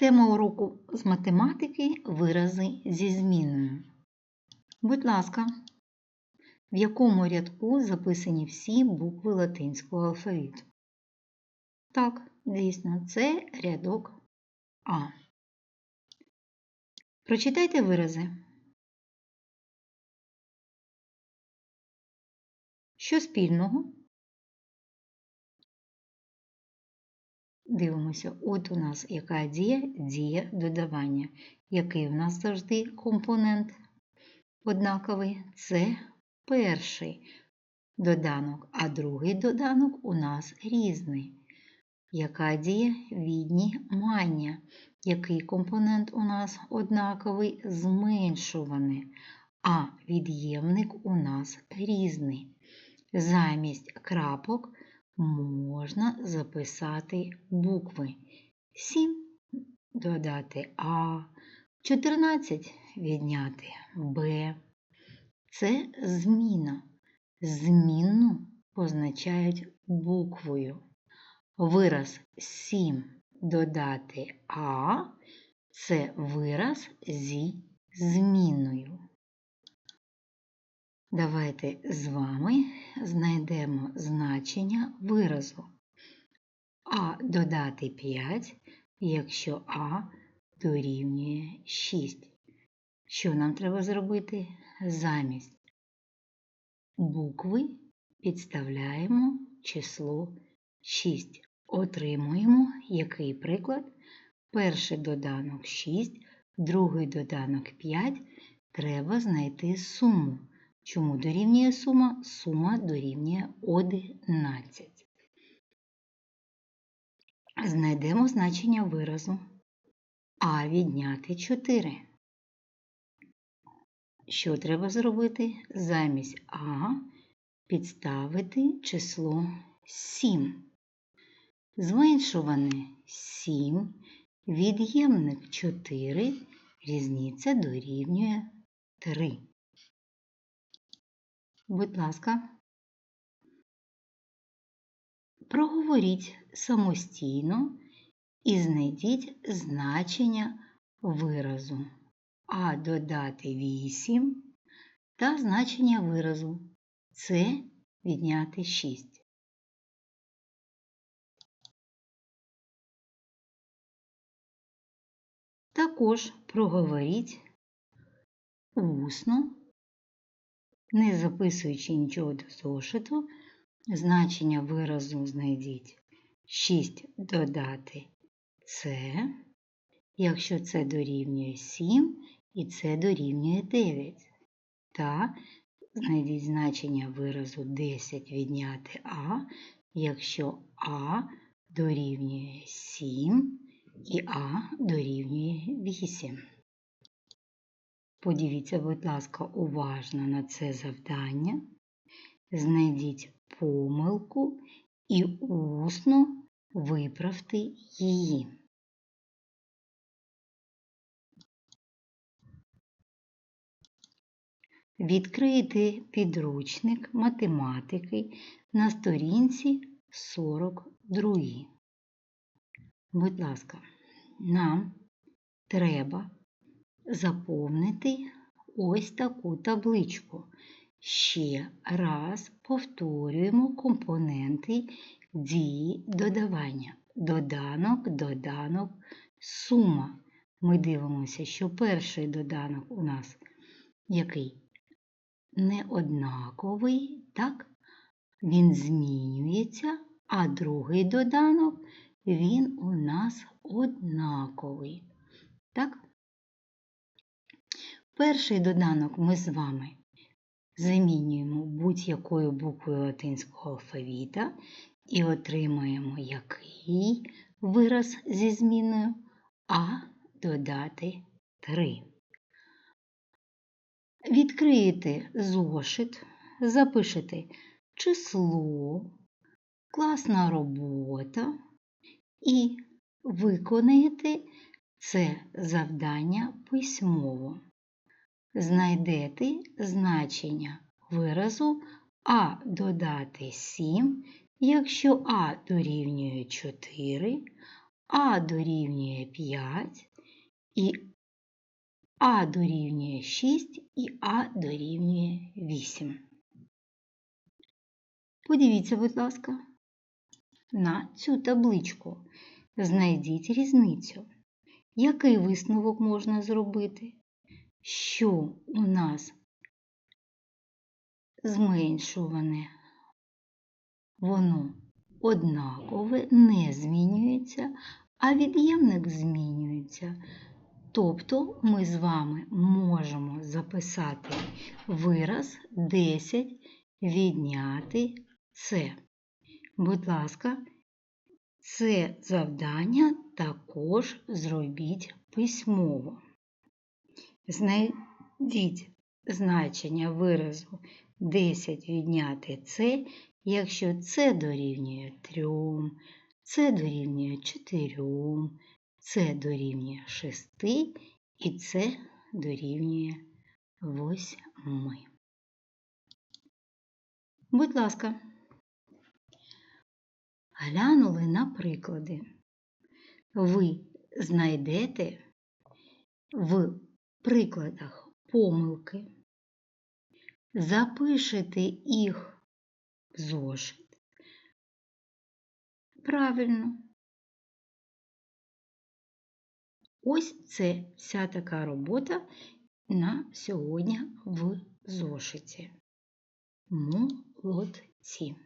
Тема уроку з математики вирази зі зміною. Будь ласка, в якому рядку записані всі букви латинського алфавіту? Так, дійсно, це рядок А. Прочитайте вирази. Що спільного? Дивимося, от у нас яка дія? Дія додавання. Який у нас завжди компонент однаковий? Це перший доданок, а другий доданок у нас різний. Яка дія? Віднімання. Який компонент у нас однаковий? Зменшуваний, а від'ємник у нас різний. Замість крапок можна записати букви. 7 додати А, 14 відняти Б. Це зміна. Змінну позначають буквою. Вираз 7 додати А це вираз зі зміною. Давайте з вами знайдемо значення виразу. А додати 5, якщо А дорівнює 6. Що нам треба зробити? Замість букви підставляємо число 6. Отримуємо який приклад? Перший доданок 6, другий доданок 5. Треба знайти суму. Чому дорівнює сума? Сума дорівнює 11. Знайдемо значення виразу. А відняти 4. Що треба зробити? Замість А підставити число 7. Зменшуване 7, від'ємник 4, різниця дорівнює 3. Будь ласка, проговоріть самостійно і знайдіть значення виразу. А додати 8 та значення виразу. С відняти 6. Також проговоріть усно не записуючи нічого до зошиту, значення виразу знайдіть 6 додати С, якщо це дорівнює 7 і це дорівнює 9. Та знайдіть значення виразу 10 відняти А, якщо А дорівнює 7 і А дорівнює 8. Подивіться, будь ласка, уважно на це завдання. Знайдіть помилку і усно виправте її. Відкрийте підручник математики на сторінці 42. Будь ласка, нам треба заповнити ось таку табличку. Ще раз повторюємо компоненти дії додавання. Доданок, доданок, сума. Ми дивимося, що перший доданок у нас який неоднаковий, так? Він змінюється, а другий доданок він у нас однаковий. Так? Перший доданок ми з вами замінюємо будь-якою буквою латинського алфавіта і отримаємо який вираз зі зміною А додати 3. Відкриєте зошит, запишете число, класна робота і виконаєте це завдання письмово знайдете значення виразу А додати 7, якщо А дорівнює 4, А дорівнює 5 і А дорівнює 6 і А дорівнює 8. Подивіться, будь ласка, на цю табличку. Знайдіть різницю. Який висновок можна зробити? Що у нас зменшуване, воно однакове, не змінюється, а від'ємник змінюється. Тобто ми з вами можемо записати вираз 10 відняти це. Будь ласка, це завдання також зробіть письмово. Знайдіть значення виразу 10 відняти це, якщо це дорівнює 3, це дорівнює 4, це дорівнює 6 і це дорівнює 8. Будь ласка, глянули на приклади. Ви знайдете в прикладах помилки, запишете їх в зошит. Правильно. Ось це вся така робота на сьогодні в зошиті. Молодці.